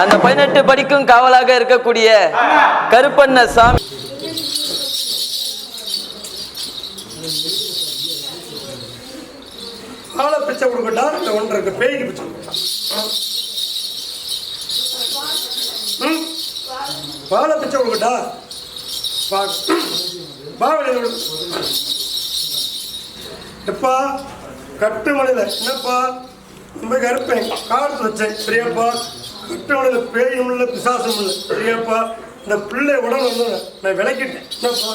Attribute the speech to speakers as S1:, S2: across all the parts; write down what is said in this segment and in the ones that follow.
S1: அந்த பதினெட்டு படிக்கும் காவலாக இருக்கக்கூடிய கருப்பண்ண சாமி.
S2: ஆளை பிச்சை கொடுக்கட்டா? இல்லை ஒன்றரை இருக்க. பேய்க்கு பிச்சை கொடுக்கட்டா? வாழை பிச்சை கொடுக்கட்டா? வா எப்பா கட்டு மலையில் என்னப்பா? ரொம்ப கருப்பேன் காலத்து வச்சேன். சரியாப்பா கட்டு பேயும் இல்லை பிசாசும் இல்லை சரியாப்பா இந்த பிள்ளை உடம்பு வந்து நான் விளக்கிட்டேன். என்னப்பா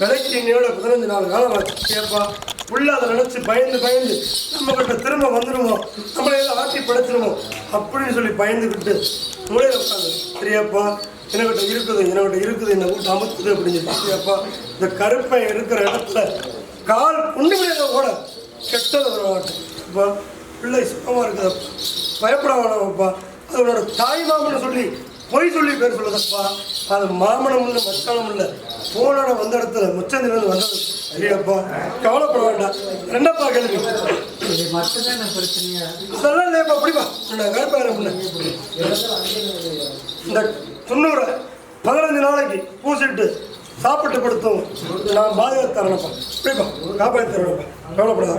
S2: விளக்கி இன்னையோட பதினஞ்சு நாலு காலம் ஆச்சு. சரியாப்பா புள்ள அதை நினச்சி பயந்து பயந்து நம்ம கிட்ட திரும்ப வந்துடுமோ நம்மளை எல்லாம் ஆட்டி படைச்சிடுமோ அப்படின்னு சொல்லி பயந்துக்கிட்டு மூலையில் உட்காந்து சரியாப்பா எனக்கிட்ட இருக்குது எனக்கிட்ட இருக்குது என்னை கூட்டு அமுத்துது அப்படின்னு சொல்லி சரியாப்பா இந்த கருப்பை இருக்கிற இடத்துல கால் புண்ணு முடியாத கூட கெட்டது வரமாட்டேன் அப்பா பிள்ளை சுத்தமாக இருக்குதப்பா பயப்பட வேணாம்ப்பா உன்னோட தாய் மாமனை சொல்லி பொய் சொல்லி பேர் சொல்லுதப்பா. அது மாமனம் இல்லை மச்சானம் இல்லை. போனோட வந்த இடத்துல முச்சந்திலிருந்து வந்தது. சரியாப்பா கவலைப்பட வேண்டாம். ரெண்டப்பா கேள்வி? அதெல்லாம் இல்லையப்பா அப்படிப்பா நான் பிள்ளை. இந்த துண்ணூரை பதினஞ்சு நாளைக்கு பூசிட்டு சாப்பிட்டு படுத்தும் நான் பாதுகாத்து தரேனப்பா. இப்படிப்பா காப்பாற்றி தரேனப்பா. கவலைப்படாத.